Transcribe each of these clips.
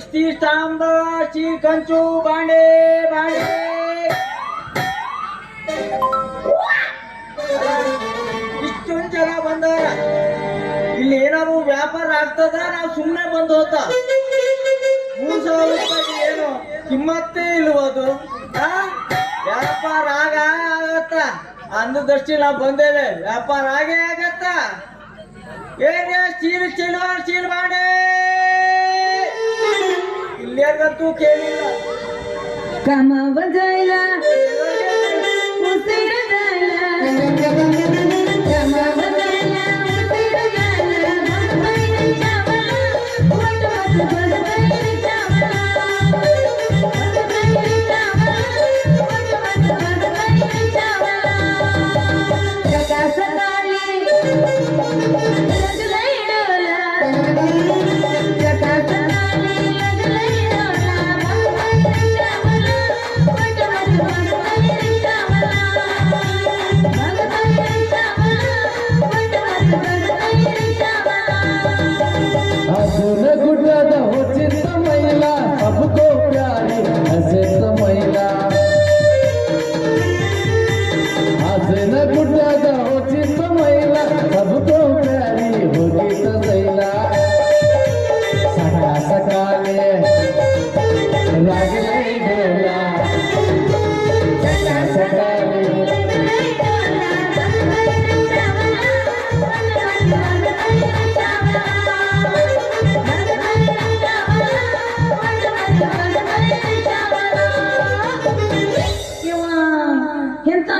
Steel ಸ್ಟಾಂಬ steel ಕಂಚು, ಬಾಂಡೆ ಬಾಂಡೆ. ಇಷ್ಟೊಂದು ಜನ ಬಂದಾರ. ಇಲ್ಲಿ ಏನಾದ್ರು ವ್ಯಾಪಾರ ಆಗ್ತದ? ನಾವು ಸುಮ್ಮನೆ ಬಂದು ಹೋತ. ಮೂರ್ ಸಾವಿರ ರೂಪಾಯಿ ಏನು? ಕಿಮ್ಮತ್ತೇ ಇಲ್ವದು? ವ್ಯಾಪಾರ ಆಗ ಆಗತ್ತ. ಅಂದದಷ್ಟು ನಾವು ಬಂದೇವೆ. ವ್ಯಾಪಾರ ಆಗೇ ಆಗತ್ತ. ಏನೇ? ಚೀಲ ಚೀಲ ಚೀಲ, ಬಾಂಡೆ. तू केली. कामावर जायला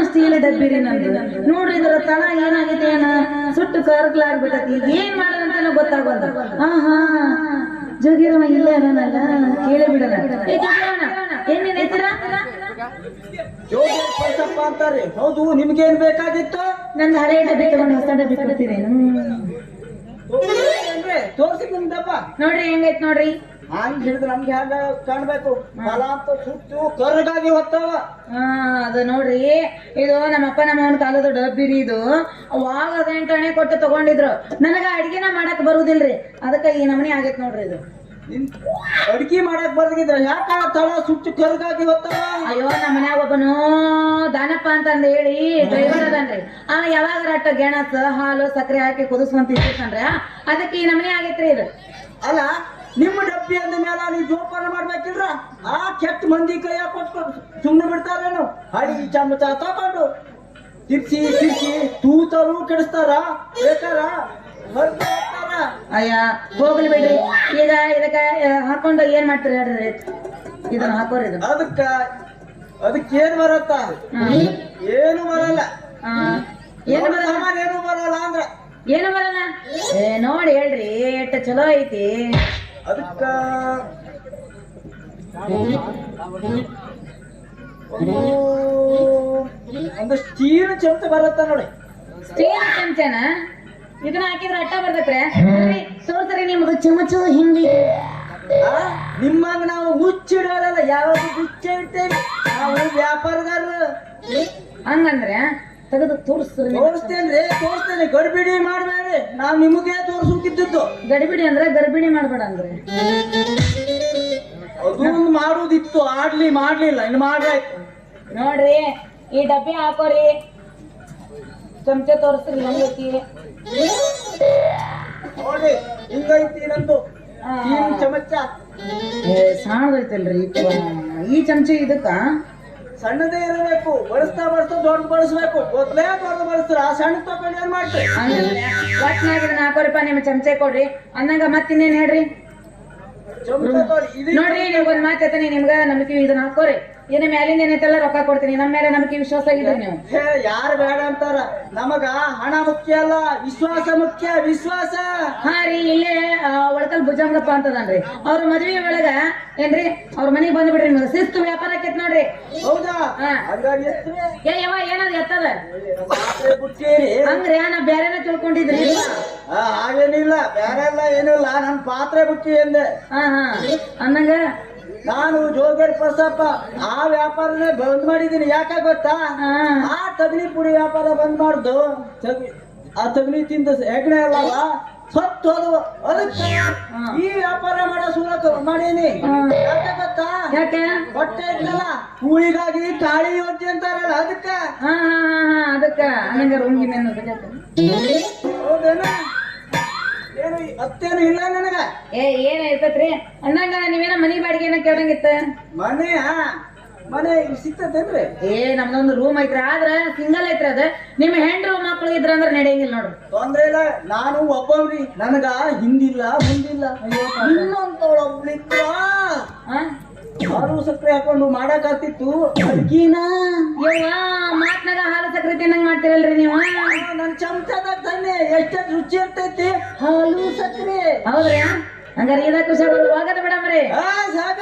ಸ್ಟೀಲ್ ಡಬ್ಬಿ ರೀ ನಂದು? ನೋಡ್ರಿ ಇದರ ತಳ ಏನಾಗಿದೆ ಏನ ಸುಟ್ಟು ಕರ್ಗ್ಲಾಗ್ಬಿಟ್ಟತಿ ಏನ್ ಮಾಡೋದಂತ ಗೊತ್ತಾಗೋದು. ಹಾ ಹಾ ಜೋಗಿರವ ಇಲ್ಲ ಅದನಲ್ಲ ಕೇಳೇ ಬಿಡೋಣ ಹೆಸರ? ಅಂತಾರೆ. ಹೌದು ನಿಮ್ಗೇನ್ ಬೇಕಾಗಿತ್ತು? ನಂದು ಹಳೆ ಡಬ್ಬಿ ತಗೊಂಡು ಹೊಸ ಡಬ್ಬಿ ಕೊಡ್ತೀನಿ ತೋರ್ಸಿ ನಿಮ್ದಪ್ಪ ನೋಡ್ರಿ ಹೆಂಗೈತ್ ನೋಡ್ರಿ? ಹಂಗ್ ಹಿಡಿದು ನಮ್ಗೆ ಹೆಂಗ ಕಾಣ್ಬೇಕು? ಫಲ ಅಂತ ಸುತ್ತು ಕರ್ಗಾಗಿ ಹೊತ್ತವ. ಹಾ ಅದು ನೋಡ್ರಿ. ಇದು ನಮ್ಮಪ್ಪ ನಮ್ಮವನ ಕಾಲದ ಡಬ್ಬಿ ರೀ ಇದು. ಅವಾಗ ಹದಿನೆಂಟಣೆ ಕೊಟ್ಟು ತಗೊಂಡಿದ್ರು. ನನಗ ಅಡಿಗೆನ ಮಾಡಕ್ ಬರುದಿಲ್ರಿ. ಅದಕ್ಕೆ ಈ ನಮನಿ ಆಗೈತ್ ನೋಡ್ರಿ ಇದು. ಅಡ್ಗಿ ಮಾಡಕ್ ಬರ್ದಿದ್ರ ಯಾಕ ತಳ ಸುಟ್ಟು ಕರ್ಗಾಗಿ ಹೊತ್ತವ? ಅಯ್ಯೋ ನಮ್ಮ ಮನ್ಯಾಗ ಒಬ್ಬನು ದಾನಪ್ಪ ಅಂತಂದ ಹೇಳಿ ಡ್ರೈವರ್ ಅದನ್ರಿ. ಅವ ಯಾವಾಗ ರಟ್ಟ ಗೆಣಸ ಹಾಲು ಸಕ್ಕರೆ ಹಾಕಿ ಕುದಿಸ್ಕೊಂತ ಇರ್ತಾನ್ರಿ ಅದಕ್ಕೆ ಈ ನಮನಿ ಆಗೈತ್ರಿ ಇದು. ಅಲ್ಲ ನಿಮ್ಮ ಡಬ್ಬಿ ಅಂದ ಮೇಲೆ ನೀವು ಜೋಪಾನ ಮಾಡ್ಬೇಕಿಲ್ರ? ಆ ಕೆಟ್ಟ ಮಂದಿ ಕೈಯ ಕೊಟ್ಕೊಂಡು ಸುಮ್ಮನೆ ಬಿಡ್ತಾರೇನು ಹಳಿ ಚಮಚ ತಗೊಂಡು. ತಿರ್ಸಿ ತಿರ್ಸಿ ತೂತರು ಕೆಡಿಸ್ತಾರ? ಬೇಕಾರ. ಅಯ್ಯ ಹೋಗ್ಲಿ ಬಿಡಿ. ಈಗ ಇದಕ್ಕ ಹಾಕೊಂಡು ಏನ್ ಮಾಡ್ತೀರಿ ಹೇಳ್ರಿ ಇದನ್ನ ಹಾಕೋರಿ ಅದಕ್ಕ ಅದಕ್ಕೆ ಏನ್ ಬರತ್ತ. ಏನು ಬರಲ್ಲ. ಏನು ಬರಲ್ಲ? ಏನು ಬರಲ್ಲ ಅಂದ್ರ. ಏನು ಬರಲ್ಲ? ಏ ನೋಡಿ ಹೇಳ್ರಿ ಎಷ್ಟ್ ಚಲೋ ಐತಿ. ಅದಕ್ಕ ಒಂದು ಸ್ಟೀಲ್ ಚಮಚ ಬರತ್ತ ನೋಡಿ. ಸ್ಟೀಲ್ ಚಮಚನ? ಇದನ್ನ ಹಾಕಿದ್ರೆ ಅಟ್ಟ ಬರ್ತೈತ್ರೆ. ತೋರ್ಸ್ರಿ ನಿಮ್ದು ಚಮಚ ಹಿಂಗಿ ನಿಮ್ಮಂಗ ನಾವು ಮುಚ್ಚಿಡೋದಲ್ಲ ಯಾವಾಗ ಮುಚ್ಚ ಇಡ್ತೇವೆ ನಾವು ವ್ಯಾಪಾರಗಾರರು. ಹಂಗಂದ್ರೆ ತೆಗೆದು ತೋರಿಸ್ತೀರಿ ತೋರಿಸ್ತೇನ್ರಿ ತೋರಿಸ್ತೇನೆ ಗಡಿಬಿಡಿ ಮಾಡಬೇಡಿ. ನಾವು ನಿಮಗೆ ತೋರಿಸುತ್ತಿದ್ದು ಗಡಿಬಿಡಿ ಅಂದ್ರೆ ಗರ್ಭಿಣಿ ಮಾಡ್ಬೇಡ ಅಂದ್ರೆ. ಅದೊಂದು ಮಾಡೋದಿತ್ತು. ಆಡ್ಲಿ ಮಾಡ್ಲಿಲ್ಲ. ಇನ್ನು ಮಾಡ್ರಾಯ್ತು ನೋಡ್ರಿ ಈ ಡಬ್ಬಿ ಹಾಕೋರಿ. ಚಮಚೆ ತೋರಿಸ್ರಿ ನಮ್ಗೆ ನೋಡಿ ಹಿಂಗೈತಿ ನಂದು. ಚಮಚ. ಸಾಣದೈತಲ್ರಿ ಈ ಚಮಚ ಇದಕ್ಕ ಸಣ್ಣದೇ ಇರಬೇಕು ಬಳಸ್ತಾ ಬಳಸ್ತಾ ದೊಡ್ಡ ಬಳಸ್ಬೇಕು. ಮೊದ್ಲೇ ದೊಡ್ಡ ಬಳಸ್ತಾರ ಆ ಸಣ್ಣ ತಗೊಂಡು ಏನ್ ಮಾಡ್ತೀವಿ ನಾಲ್ಕು ರೂಪಾಯಿ ನಿಮ್ಮ ಚಮಚೆ ಕೊಡ್ರಿ. ಅನ್ನಂಗ ಮತ್ತಿನ್ನೇನ್ ಹೇಳ್ರಿ? ಚಮಚ ತಗೊಳ್ಳಿ. ಇದು ನೋಡ್ರಿ ನಿಮ್ಗೊಂದ್ ಮಾತಾಡ್ತೀನಿ ಹೇಳ್ತೀನಿ ನಿಮ್ಗ ನಂಬಿಕೆ ಇದನ್ನ ಹಾಕೋರಿ ಏನ ಮ್ಯಾಲಿಂದ ಏನೈತೆಲ್ಲ ರೊಕ್ಕ ಕೊಡ್ತೀನಿ. ನಮ್ಮ ಮೇಲೆ ನಮ್ಗೆ ವಿಶ್ವಾಸ ಇದೆ ನೀವು. ಯಾರು ಬೇಡ ಅಂತಾರ? ನಮಗ ಹಣ ಮುಖ್ಯ ಅಲ್ಲ ವಿಶ್ವಾಸ ಮುಖ್ಯ ವಿಶ್ವಾಸ. ಹಾ ರೀ ಇಲ್ಲೇ ಒಳಕಲ್ ಭುಜಂಗಪ್ಪ ಅಂತದನ್ರಿ. ಅವ್ರ ಮದ್ವೆ ಒಳಗ ಏನ್ರಿ ಅವ್ರ ಮನೆಗ್ ಬಂದ್ಬಿಡ್ರಿ ನಿಮ್ಗೆ ಶಿಸ್ತು ವ್ಯಾಪಾರ ಆಕೈತ್ ನೋಡ್ರಿ. ಹೌದಾ? ಹಾ. ಹಂಗಾರಿ ಎತ್ತರೆ ಏ ಯವ್ವ ಏನದ ಎತ್ತದ? ಅಂದ್ರೆ ಹಂಗ್ರಿ ನಾ ಬೇರೆನ ತಿಳ್ಕೊಂಡಿದ್ರಿ ಆ, ಹಾಗೇನಿಲ್ಲ. ಬೇರೆ ಎಲ್ಲ ಏನಿಲ್ಲ. ನನ್ ಪಾತ್ರೆ ಬುಟ್ಟಿ ಎಂದೆ ಹಾ ಹಾ. ಅನ್ನಂಗ ನಾನು ಜೋಗೇರ್ ಪ್ರಸಾಪ ಆ ವ್ಯಾಪಾರನೇ ಬಂದ್ ಮಾಡಿದೀನಿ ಯಾಕ ಗೊತ್ತಾ? ಆ ತಗಲಿ ಪುಡಿ ವ್ಯಾಪಾರ ಬಂದ್ ಮಾಡ್ದು ಆ ತಗಲಿ ತಿಂದ ಹೆಗ್ಣೆ ಅಲ್ಲವ? ಸತ್ತು ಹೋದವು ಅದಕ್ಕೆ ಈ ವ್ಯಾಪಾರ ಮಾಡೋ ಸುಲಕ ಮಾಡೀನಿ. ಯಾಕೆ ಗೊತ್ತಾ? ಯಾಕೆ? ಹೊಟ್ಟೆ ಇದ್ದಲ್ಲ ಕೂಳಿಗಾಗಿ ತಾಳಿ ಯೋಚನೆ ಅಂತಾರಲ್ಲ ಅದಕ್ಕೆ. ಅದಕ್ಕ. ಹಂಗ ರೂಮ್ಗಿ ಮೇನ್ ಹೌದೇನ? ಅತ್ತೇನು ಇಲ್ಲ ನನಗ. ಏ ಏನ್ ಇರ್ತೈತ್ರಿ? ಅಣ್ಣಂಗ ನೀವೇನ ಮನಿ ಬಾಡಿಗೆ ಏನ ಕೇಳಂಗಿತ್ತ ಮನೆ ಮನೆ ಸಿಗ್ತದೇನ್ರಿ ಏ ನಮ್ದೊಂದು ರೂಮ್ ಐತ್ರಿ. ಆದ್ರ ಸಿಂಗಲ್ ಐತ್ರಿ ಅದ. ನಿಮ್ಮ ಹೆಂಡ್ರು ಮಕ್ಳು ಇದ್ರ ಅಂದ್ರ ನಡೆಯಂಗಿಲ್ಲ ನೋಡ್ರಿ. ತೊಂದ್ರೆ ಇಲ್ಲ. ನಾನು ಒಬ್ಬವ್ರಿ ನನಗ ಹಿಂದಿಲ್ಲ ಮುಂದಿಲ್ಲ. ಇನ್ನೊಂದೊಬ್ಳಿದ್ರ ಹಾ ಹಾಲು ಸಕ್ಕರೆ ಹಾಕೊಂಡು ಮಾಡಕ್ಕಾಗ್ತಿತ್ತು. ಅಡ್ಗಿನ ಯವ್ವ ಮಾತ್ನಾಗ ಹಾಲು ಸಕ್ಕರೆ ತಿನ್ನಂಗ್ ಮಾಡ್ತೀರಲ್ರಿ ನೀವು? ನನ್ ಚಮಚದಾಗ ತಾನೆ ಎಷ್ಟು ರುಚಿ ಇರ್ತೈತಿ. ಹಾಲು ಸಕ್ಕರೆ. ಹೌದ್ರಿ? ಹಂಗಾರೆ ಇದಕ್ಕೂ ಸರ್ ಹೋಗದ ಮೇಡಮ್ ಆ ಸಾಕ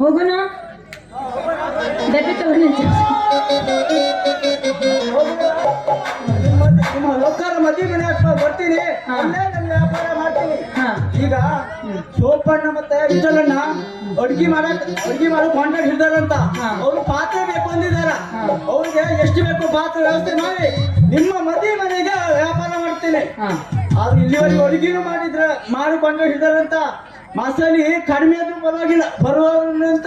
ಹೋಗುನು? ಲೋಕರ ಮದುವೆ ಬರ್ತೀನಿ ಅಲ್ಲೇ ನನ್ನ ವ್ಯಾಪಾರ ಮಾಡ್ತೀನಿ. ಈಗ ಸೋಪಣ್ಣ ಮತ್ತೆ ವಿಜಲಣ್ಣ ಅಡ್ಗಿ ಮಾಡಕ್ ಅಡ್ಗಿ ಮಾಡೋ ಕಾಂಟ್ರಾಕ್ಟ್ ಹಿಡ್ದಾರಂತ. ಅವ್ರು ಪಾತ್ರೆ ಬೇಕು ಅಂದಿದಾರ. ಅವ್ರಿಗೆ ಎಷ್ಟು ಬೇಕು ಪಾತ್ರೆ ವ್ಯವಸ್ಥೆ ಮಾಡಿ ನಿಮ್ಮ ಮದುವೆ ಮನೆಗೆ ವ್ಯಾಪಾರ ಮಾಡ್ತೀನಿ. ಅವ್ರು ಆದ್ರೆ ಇಲ್ಲಿವರೆಗೆ ಅಡ್ಗಿನು ಮಾಡಿದ್ರ ಮಾಡಿ ಕಾಂಟ್ರಾಕ್ಟ್ ಹಿಡ್ದಾರಂತ. ಮಸಾಲಿ ಕಡಿಮೆ ಆದ್ರೂ ಪರವಾಗಿಲ್ಲ. ಬರುವಂತ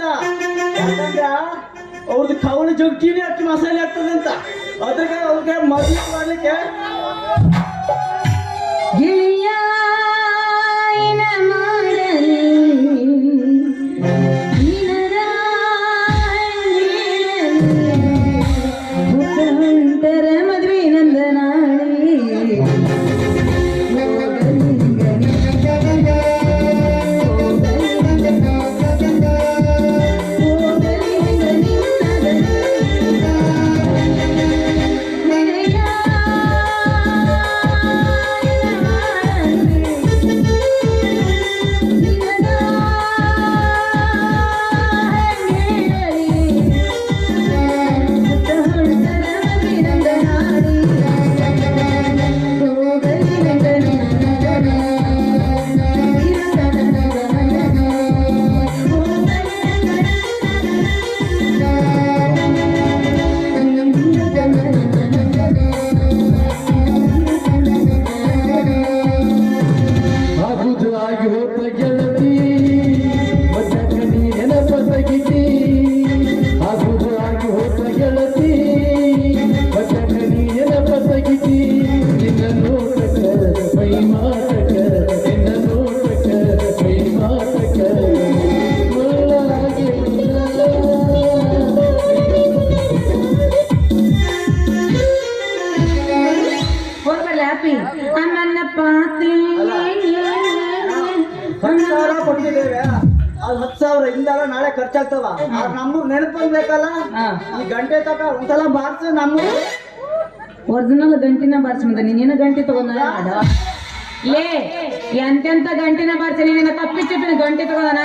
ಅವ್ರದ್ದು ಕವಲು ಜಗ್ಗಿನೇ ಅಷ್ಟು ಮಸಾಲೆ ಆಗ್ತದಂತ ಅದಕ್ಕೆ ಅವ್ರಿಗೆ ಮದುವೆ ಮಾಡ್ಲಿಕ್ಕೆ ಹೋದ ಅದು ಹತ್ತು ಸಾವಿರ ಇಂದಾರ ನಾಳೆ ಖರ್ಚಾಗ್ತದ ನಮ್ಮೂರ್ ನೆನಪು ಬೇಕಲ್ಲ? ಈ ಗಂಟೆ ತಕ ಒಂದ್ಸಲ ಬಾರ್ಸ ನಮ್ಮ ಒರಿಜಿನಲ್ ಗಂಟಿನ ಬಾರ್ಸ್ಮಂದ ನೀನೇನ ಗಂಟೆ ತಗೊಂಡ ಲೇ ಎಂತೆಂತ ಗಂಟಿನ ಬಾರ್ಸಿ ನೀನ? ತಪ್ಪಿ ಚಿಪ್ಪಿನ ಗಂಟೆ ತಗೊಂಡ